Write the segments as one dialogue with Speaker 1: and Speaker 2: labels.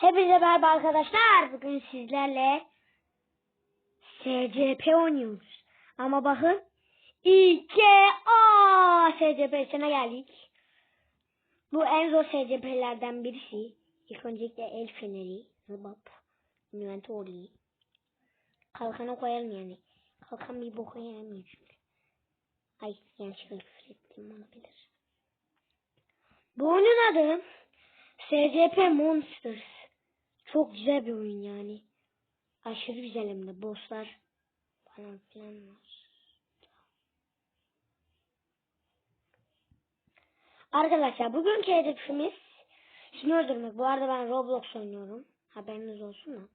Speaker 1: Hepinize merhaba arkadaşlar. Bugün sizlerle SCP oynuyoruz. Ama bakın IKA SCP'sine geldik. Bu en zor SCP'lerden birisi. İlk öncelikle el feneri, zıbap, inventory. Kalkanı koyalım yani. Kalkan bir boka yaramıyor çünkü. Ay yanlışlıkla küfür ettim olabilir. Bu oyunun adı SCP Monsters. Çok güzel bir oyun yani. Aşırı güzel hem de bosslar falan filan var. Arkadaşlar bugünkü hedefimiz şunu öldürmek. Bu arada ben Roblox oynuyorum. Haberiniz olsun da.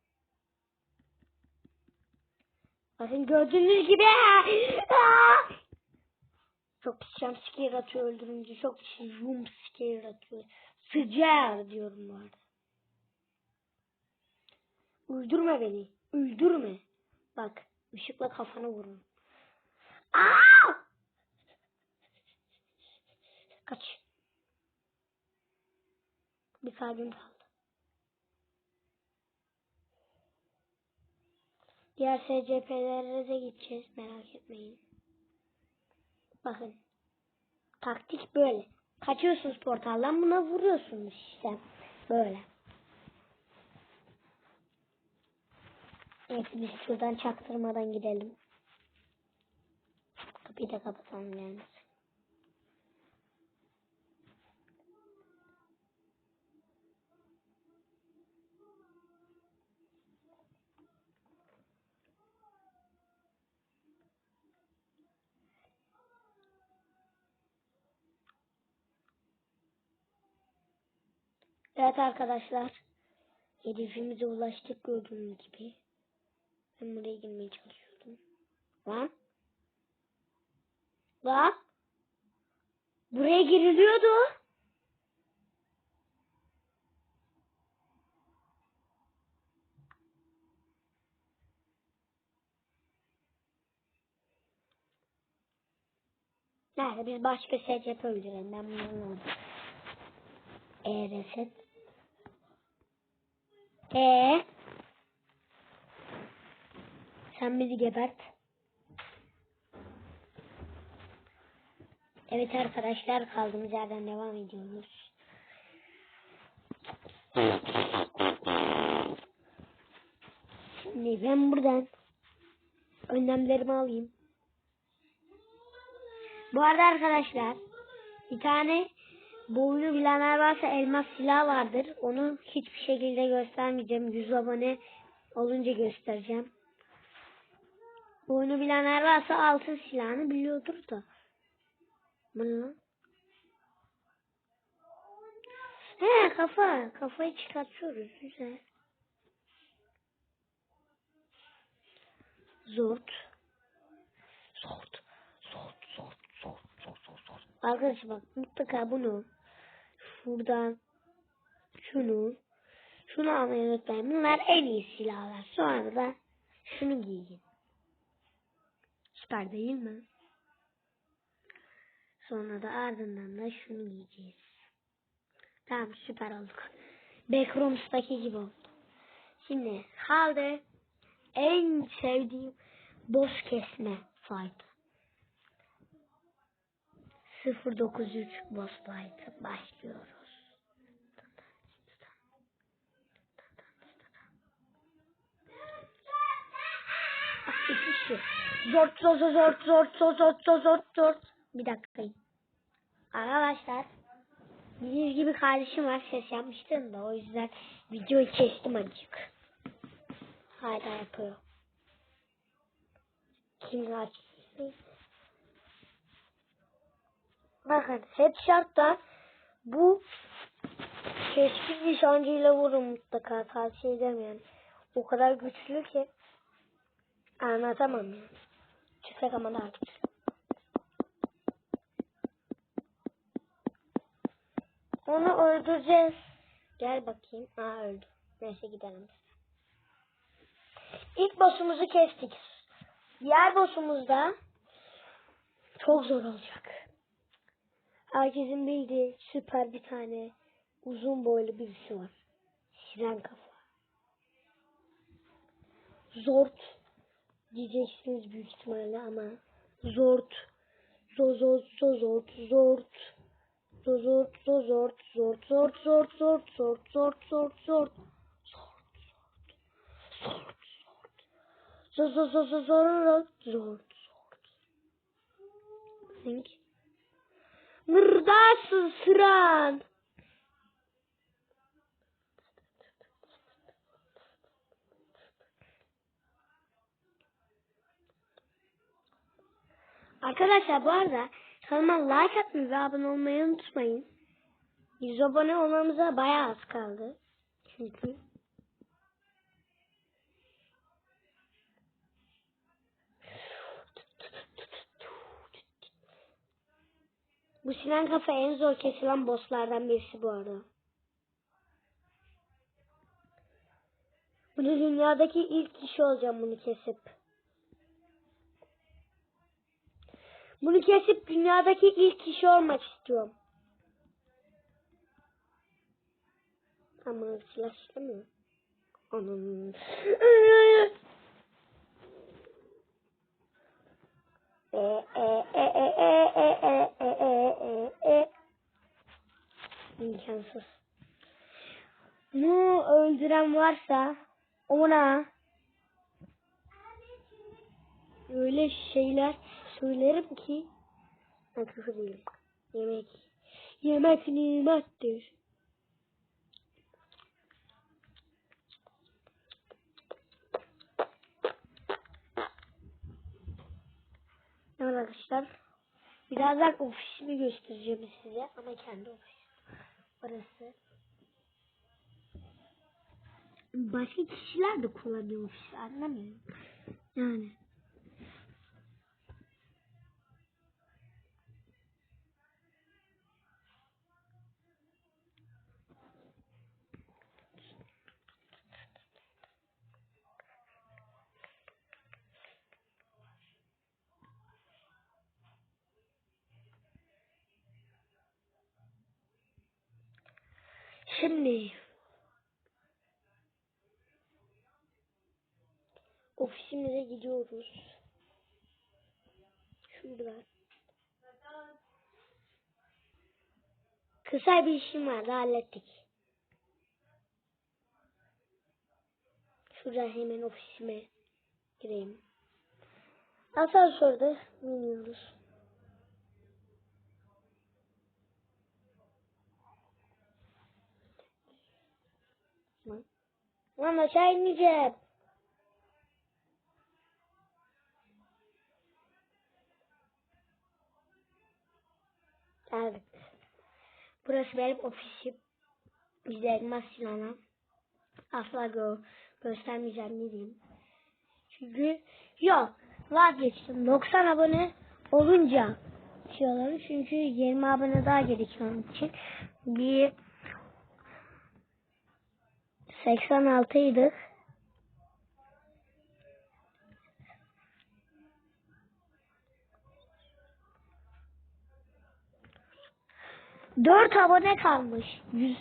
Speaker 1: Bakın gördüğünüz gibi çok pis jumpscare atıyor öldürünce. Çok pis jumpscare atıyor. Sıcar diyorum bu arada. Öldürme beni. Öldürme. Bak ışıkla kafanı vururum. Aa! Kaç. Bir kalbim kaldı. Diğer SCP'lere de gideceğiz. Merak etmeyin. Bakın. Taktik böyle. Kaçıyorsunuz portaldan buna vuruyorsunuz işte. Böyle. Evet biz şuradan çaktırmadan gidelim. Kapıyı da kapatalım gelmesin. Evet arkadaşlar. Hedefimize ulaştık gördüğünüz gibi. Ben buraya girmeye çalışıyordum. Lan. Lan. Buraya giriliyordu. Nerede biz başka SCP öldürelim. Ben bunları ne E reset. E sen bizi gebert. Evet arkadaşlar kaldığımız yerden devam ediyoruz. Şimdi ben buradan önlemlerimi alayım. Bu arada arkadaşlar bir tane bu oyunu bilenler varsa elmas silah vardır. Onu hiçbir şekilde göstermeyeceğim. 100 abone olunca göstereceğim. Oyunu bilenler varsa altın silahını biliyordur da. Bunu. He kafa. Kafayı çıkartıyoruz. Güzel. Zort. Zort. Zort. Zort. Zort. Zort. Zort. Zort. Arkadaşlar bak mutlaka bunu şuradan şunu şunu almayı unutmayın. Bunlar en iyi silahlar. Sonra da şunu giyin. Süper değil mi? Sonra da ardından da şunu giyeceğiz. Tamam süper olduk. Backrooms'taki gibi oldu. Şimdi kaldı en sevdiğim boss kesme fight. 093 boss fight başlıyoruz. İki şu. Zort zort zort zort zort zort zort zort. Bir dakika. Arkadaşlar. Bildiğiniz gibi kardeşim var ses yapmıştım da o yüzden videoyu kestim azıcık. Hala yapıyor. Kim açsın? Bakın hep şartta bu keskin nişancıyla vurun mutlaka tavsiye ederim yani. O kadar güçlü ki anlatamam yani. Tüfek ama daha güçlü. Onu öldüreceğiz. Gel bakayım. Aa öldü. Neyse gidelim. İlk boss'umuzu kestik. Diğer boss'umuz da çok zor olacak. Herkesin bildiği süper bir tane uzun boylu birisi var. Siren kafa. Zort diyeceksiniz büyük ihtimalle ama zort zozort zozort zort zozort zozort zort zort zort zort zort zort zort zort zor zor zor zor zor zor Think. Mırdasın sıran. Arkadaşlar bu arada kanalıma like atmayı ve abone olmayı unutmayın. 100 abone olmamıza bayağı az kaldı. Çünkü Bu Sinan Kafa en zor kesilen bosslardan birisi bu arada. Bunu dünyadaki ilk kişi olacağım bunu kesip. Bunu kesip dünyadaki ilk kişi olmak istiyorum. Ama silah istemiyor. Onun. E, e, e, e, e, e, e, e, e, e, e. İmkansız. Bunu öldüren varsa ona öyle şeyler söylerim ki ben küfür değilim. Yemek. Yemek nimettir. Evet arkadaşlar. Birazdan ofisimi göstereceğim size ama kendi ofis. Orası. Başka kişiler de kullanıyor ofisi anlamıyorum. Yani. Şimdi ofisimize gidiyoruz. Şurada. Kısa bir işim vardı hallettik. Şuradan hemen ofisime gireyim. Asansörde biniyoruz. Lan. Lan aşağı inmeyeceğim. Evet. Burası benim ofisim. Elmas silahına. Asla gö göstermeyeceğim ne diyeyim. Çünkü yok vazgeçtim. 90 abone olunca şey olur. Çünkü 20 abone daha gerekiyor onun için. Bir 86 idi. Dört abone kalmış. 100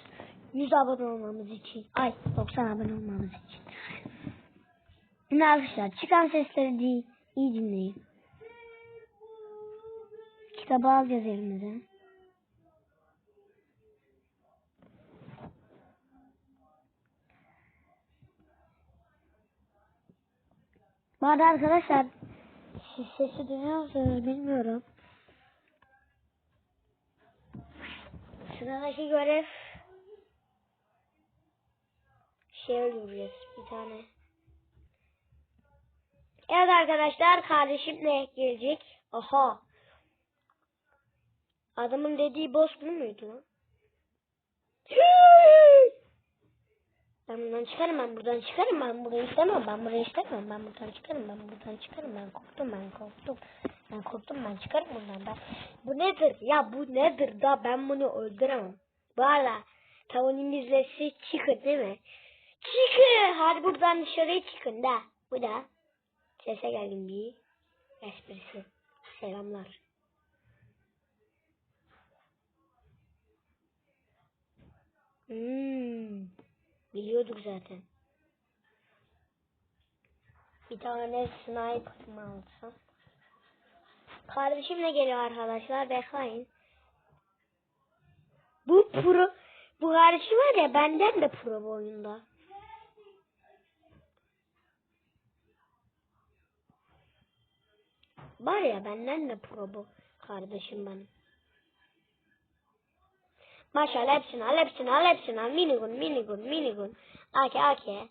Speaker 1: 100 abone olmamız için. Ay 90 abone olmamız için. Şimdi arkadaşlar çıkan sesleri değil, iyi dinleyin. Kitabı alacağız elimize. Bu arkadaşlar siz sesi duyuyor musunuz bilmiyorum. Sıradaki görev şey öldüreceğiz bir tane. Evet arkadaşlar kardeşim de gelecek. Aha. Adamın dediği boss bu muydu? Ben buradan çıkarım ben buradan çıkarım ben burayı istemem ben burayı istemem ben buradan çıkarım ben buradan çıkarım. Ben korktum ben korktum. Ben korktum ben çıkarım buradan ben bu nedir? Ya bu nedir da ben bunu öldüremem. Arada tavuğun izlesi çıkın değil mi? Çıkın hadi buradan dışarıya çıkın da. Bu da. Sese geldim bir. Esprisi. Selamlar. Hmm. Biliyorduk zaten. Bir tane sniper mı alsam? Kardeşim de geliyor arkadaşlar. Bekleyin. Bu pro. Bu kardeşim var ya benden de pro bu oyunda. Var ya benden de pro bu kardeşim benim. Maşallah hepsini al hepsini al hepsini al. Minigun minigun minigun. Ake ake.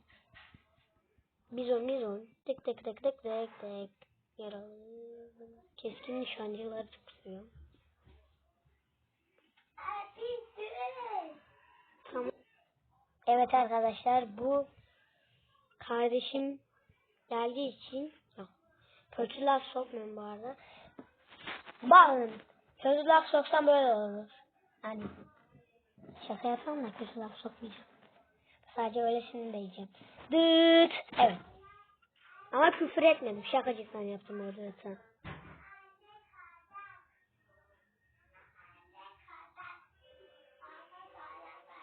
Speaker 1: Bizon bizon. Tık tık tık tık tık tık. Yaralı. Keskin nişancılar çıkıyor. Tamam. Evet arkadaşlar bu kardeşim geldiği için yok. Kötü laf sokmuyorum bu arada. Bakın kötü laf soksam böyle olur. Hani şaka yapsam da kötü laf sokmayacağım. Sadece öylesini diyeceğim. Dıt. Evet. Ama küfür etmedim. Şakacıktan yaptım orada zaten.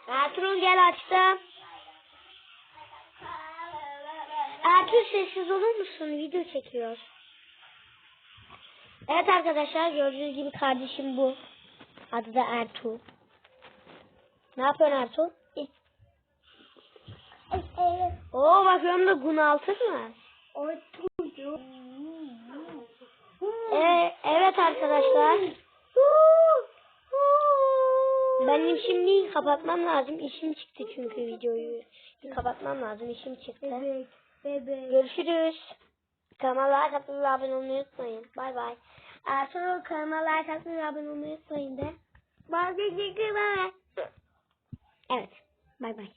Speaker 1: Ertuğrul gel açtım. Ertuğrul sessiz olur musun? Video çekiyor. Evet arkadaşlar gördüğünüz gibi kardeşim bu. Adı da Ertuğ. Ne yapıyorsun Ertuğ? Oo bakıyorum da gun altın var. Ee, evet arkadaşlar. Benim şimdi kapatmam lazım. İşim çıktı çünkü videoyu. Kapatmam lazım. İşim çıktı.
Speaker 2: Bebek.
Speaker 1: Görüşürüz. Kanala like atmayı abone olmayı unutmayın. Bay bay. Ertuğrul kanala like atmayı abone olmayı unutmayın de. Bay bay. Evet. Bay bay.